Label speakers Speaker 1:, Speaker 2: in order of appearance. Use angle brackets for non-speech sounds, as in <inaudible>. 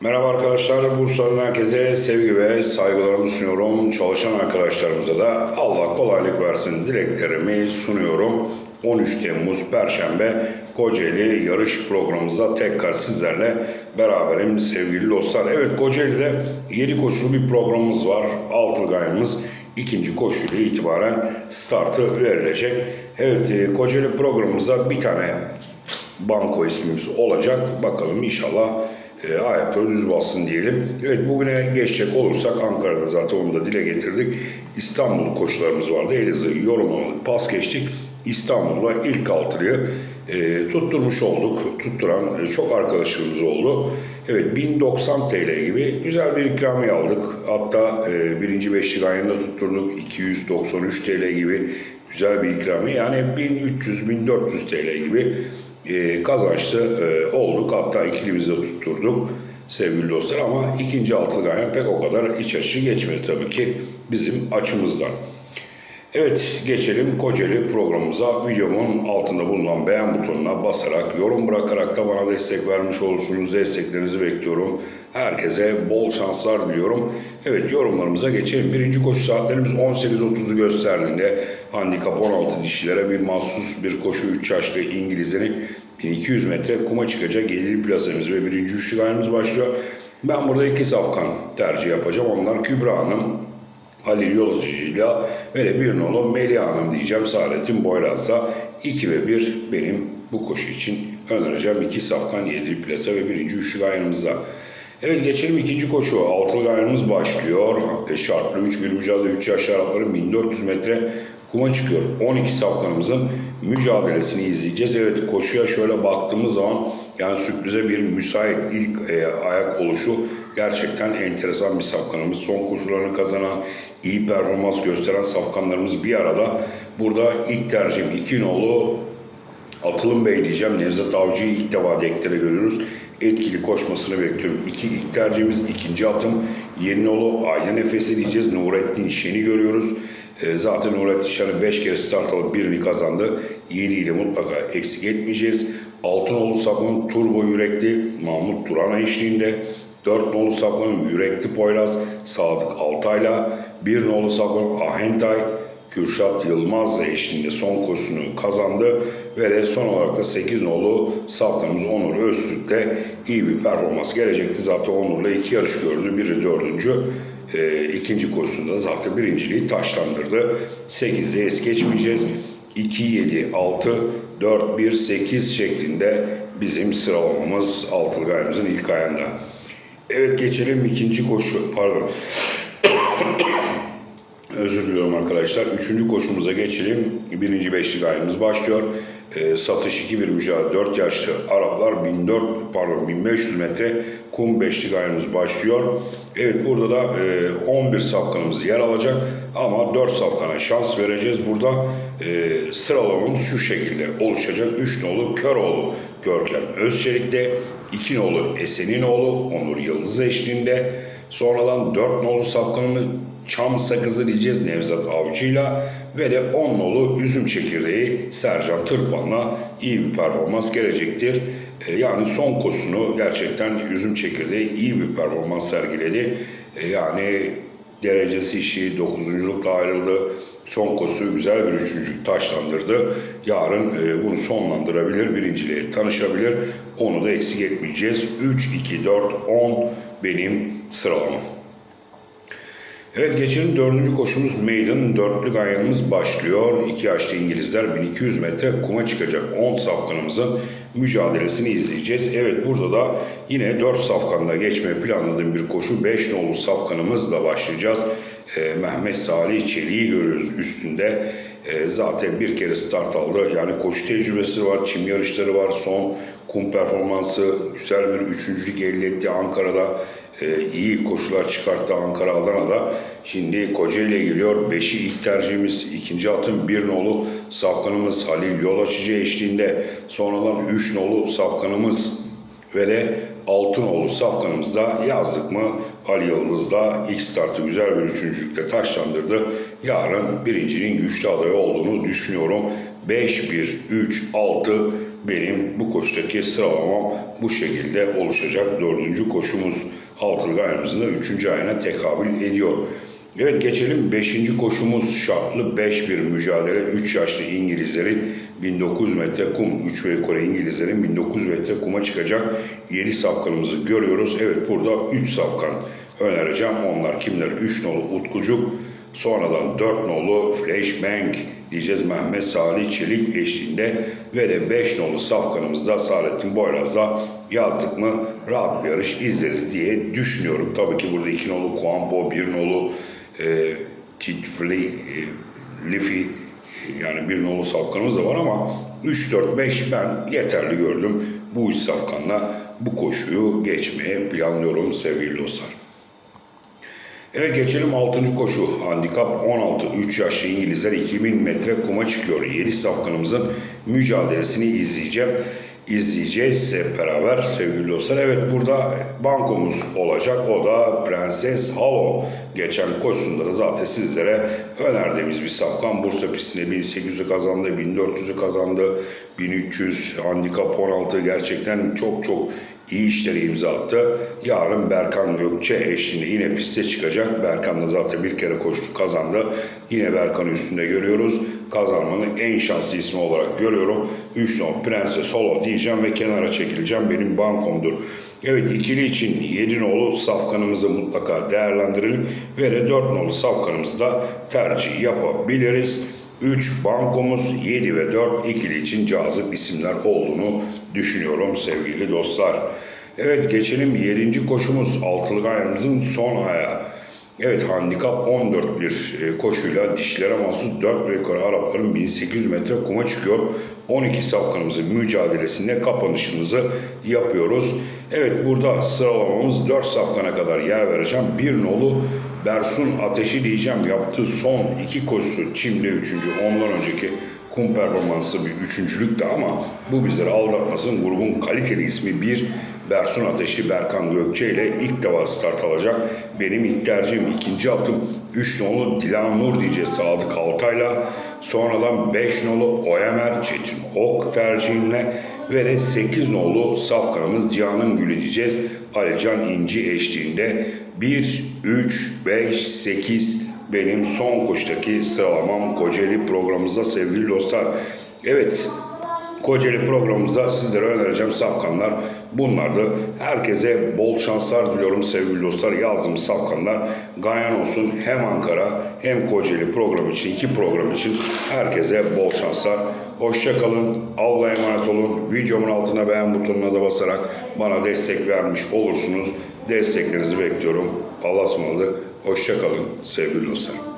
Speaker 1: Merhaba arkadaşlar, Bursa'nın herkese sevgi ve saygılarımı sunuyorum. Çalışan arkadaşlarımıza da Allah kolaylık versin dileklerimi sunuyorum. 13 Temmuz Perşembe Kocaeli yarış programımızda tekrar sizlerle beraberim sevgili dostlar. Evet Kocaeli'de 7 koşulu bir programımız var. Altılgayımız ikinci koşuyla itibaren startı verilecek. Evet e, Kocaeli programımızda bir tane banko ismimiz olacak. Bakalım inşallah e, ayakları düz bassın diyelim. Evet bugüne geçecek olursak Ankara'da zaten onu da dile getirdik. İstanbul koşularımız vardı. Elazığ yorumlamadık. Pas geçtik. İstanbul'da ilk altılıyı e, tutturmuş olduk. Tutturan e, çok arkadaşlarımız oldu. Evet 1090 TL gibi güzel bir ikramiye aldık. Hatta e, birinci beşlik ayında tutturduk. 293 TL gibi güzel bir ikramiye. Yani 1300-1400 TL gibi e, kazançlı e, olduk. Hatta ikilimizi tutturduk sevgili dostlar ama ikinci altılı ganyan pek o kadar iç açı geçmedi tabii ki bizim açımızdan. Evet geçelim Kocaeli programımıza. Videomun altında bulunan beğen butonuna basarak, yorum bırakarak da bana destek vermiş olursunuz. Desteklerinizi bekliyorum. Herkese bol şanslar diliyorum. Evet yorumlarımıza geçelim. Birinci koşu saatlerimiz 18.30'u gösterdiğinde handikap 16 dişilere bir mahsus bir koşu 3 yaşlı İngilizlerin 1200 metre kuma çıkacak 7. plasamız ve birinci üçlü gayrımız başlıyor. Ben burada iki safkan tercih yapacağım. Onlar Kübra Hanım, Halil Yolcu'yla ve bir nolu Melih Hanım diyeceğim. Saadettin Boyraz'da 2 ve 1 benim bu koşu için önereceğim. 2 safkan 7 plasa ve birinci üçlü gayrımızda. Evet geçelim ikinci koşu. Altılı gayrımız başlıyor. E, Şartlı 3 bir mücadele 3 yaşlı Arapların 1400 metre kuma çıkıyor. 12 safkanımızın mücadelesini izleyeceğiz. Evet koşuya şöyle baktığımız zaman yani sürprize bir müsait ilk e, ayak oluşu gerçekten enteresan bir safkanımız. Son koşularını kazanan, iyi performans gösteren safkanlarımız bir arada. Burada ilk tercihim iki nolu Atılım Bey diyeceğim. Nevzat Avcı'yı ilk defa deklare görüyoruz. Etkili koşmasını bekliyorum. İki ilk tercihimiz ikinci atım. Yeninoğlu Aydın Efes'i diyeceğiz. Nurettin Şen'i görüyoruz. E, zaten Nurettin Şen'i 5 kere start alıp birini kazandı. Yeni ile mutlaka eksik etmeyeceğiz. Altınoğlu Sapın turbo yürekli Mahmut Turan eşliğinde. 4 nolu saplanın yürekli Poyraz Sadık Altay'la 1 nolu saplanın Ahentay Kürşat Yılmaz eşliğinde son koşusunu kazandı ve de son olarak da 8 nolu saptanımız Onur Öztürk de iyi bir performans gelecekti. Zaten Onur'la iki yarış gördü. Biri dördüncü. E, ikinci koşusunda zaten birinciliği taşlandırdı. 8'de es geçmeyeceğiz. 2, 7, 6, 4, 1, 8 şeklinde bizim sıralamamız altılı gayemizin ilk ayında. Evet geçelim ikinci koşu. Pardon. <coughs> Özür diliyorum arkadaşlar. Üçüncü koşumuza geçelim. Birinci beşlik ayımız başlıyor. Ee, satış 2 bir mücadele 4 yaşlı Araplar 1400 pardon 1500 metre kum beşlik ayımız başlıyor. Evet burada da e, 11 safkanımız yer alacak ama 4 safkana şans vereceğiz. Burada e, sıralamamız şu şekilde oluşacak. 3 nolu Köroğlu Görkem Özçelik'te 2 nolu Eseninoğlu Onur Yıldız eşliğinde sonradan 4 nolu safkanımız Çam Sakızı diyeceğiz Nevzat Avcı'yla ve de 10 nolu üzüm çekirdeği Sercan Tırpan'la iyi bir performans gelecektir. E, yani son kosunu gerçekten üzüm çekirdeği iyi bir performans sergiledi. E, yani derecesi işi 9. ayrıldı. Son kosu güzel bir üçüncülük taşlandırdı. Yarın e, bunu sonlandırabilir, birinciliğe tanışabilir. Onu da eksik etmeyeceğiz. 3, 2, 4, 10 benim sıralamam. Evet geçelim dördüncü koşumuz Maiden. Dörtlük ayağımız başlıyor. İki yaşlı İngilizler 1200 metre kuma çıkacak 10 safkanımızın mücadelesini izleyeceğiz. Evet burada da yine 4 safkanla geçme planladığım bir koşu. 5 nolu safkanımızla başlayacağız. Ee, Mehmet Salih Çelik'i görüyoruz üstünde. Ee, zaten bir kere start aldı. Yani koşu tecrübesi var, çim yarışları var. Son kum performansı güzel bir üçüncülük elde etti Ankara'da e, iyi koşular çıkarttı Ankara Adana'da. Şimdi Kocaeli geliyor. Beşi ilk tercihimiz. ikinci atın bir nolu safkanımız Halil Yol Açıcı eşliğinde. Sonradan üç nolu safkanımız ve de Altınoğlu safkanımızda yazdık mı Ali Yıldız'da ilk startı güzel bir üçüncülükle taşlandırdı. Yarın birincinin güçlü adayı olduğunu düşünüyorum. 5, 1, 3, 6 benim bu koşudaki sıralamam bu şekilde oluşacak. Dördüncü koşumuz ayağımızın da üçüncü ayına tekabül ediyor. Evet geçelim 5. koşumuz şartlı 5-1 mücadele 3 yaşlı İngilizlerin 1900 metre kum 3 ve yukarı İngilizlerin 1900 metre kuma çıkacak 7 safkanımızı görüyoruz. Evet burada 3 safkan önereceğim. Onlar kimler? 3 nolu Utkucuk, sonradan 4 nolu Flashbang diyeceğiz Mehmet Salih Çelik eşliğinde ve de 5 nolu safkanımızda Saadettin Boyraz'la yazdık mı rahat bir yarış izleriz diye düşünüyorum. Tabii ki burada 2 nolu Kuampo, 1 nolu e, Chitfli, e, Liffy e, yani bir nolu safkanımız da var ama 3, 4, 5 ben yeterli gördüm. Bu üç safkanla bu koşuyu geçmeye planlıyorum sevgili dostlar. Evet geçelim 6. koşu. Handikap 16. 3 yaşlı İngilizler 2000 metre kuma çıkıyor. 7 safkanımızın mücadelesini izleyeceğim. İzleyeceğiz hep beraber sevgili dostlar. Evet burada bankomuz olacak. O da Prenses Halo. Geçen koşusunda da zaten sizlere önerdiğimiz bir safkan. Bursa pistinde 1800'ü kazandı, 1400'ü kazandı, 1300, handikap 16 gerçekten çok çok iyi işleri imza attı. Yarın Berkan Gökçe eşliğinde yine piste çıkacak. Berkan da zaten bir kere koştu kazandı. Yine Berkan'ı üstünde görüyoruz. Kazanmanın en şanslı ismi olarak görüyorum. 3 nol Prenses Solo diyeceğim ve kenara çekileceğim. Benim bankomdur. Evet ikili için 7 nolu safkanımızı mutlaka değerlendirelim. Ve de 4 nolu safkanımızı da tercih yapabiliriz. 3 bankomuz 7 ve 4 ikili için cazip isimler olduğunu düşünüyorum sevgili dostlar. Evet geçelim 7. koşumuz altılı ayağımızın son ayağı. Evet handikap 14 bir e, koşuyla dişlere mahsus 4 rekor Arapların 1800 metre kuma çıkıyor. 12 safkanımızın mücadelesinde kapanışımızı yapıyoruz. Evet burada sıralamamız 4 safkana kadar yer vereceğim. Bir nolu Bersun Ateşi diyeceğim yaptığı son iki koşusu Çim'de üçüncü ondan önceki kum performansı bir üçüncülüktü ama bu bizleri aldatmasın. Grubun kaliteli ismi bir Bersun Ateşi Berkan Gökçe ile ilk defa start alacak. Benim ilk tercihim ikinci atım 3 nolu Dilan Nur diyeceğiz Sadık Altay'la. Sonradan 5 nolu Oyamer Çetin Ok tercihimle ve de 8 nolu safkanımız Cihan'ın Gülü diyeceğiz. Alican İnci eşliğinde 1, 3, 5, 8 benim son koştaki sıralamam Kocaeli programımızda sevgili dostlar. Evet Kocaeli programımızda sizlere önereceğim safkanlar bunlardı. Herkese bol şanslar diliyorum sevgili dostlar. Yazdığım safkanlar Ganyan olsun hem Ankara hem Kocaeli program için iki program için herkese bol şanslar. Hoşça kalın. Allah'a emanet olun. Videomun altına beğen butonuna da basarak bana destek vermiş olursunuz. Desteklerinizi bekliyorum. Allah'a ısmarladık. Hoşça kalın sevgili dostlar.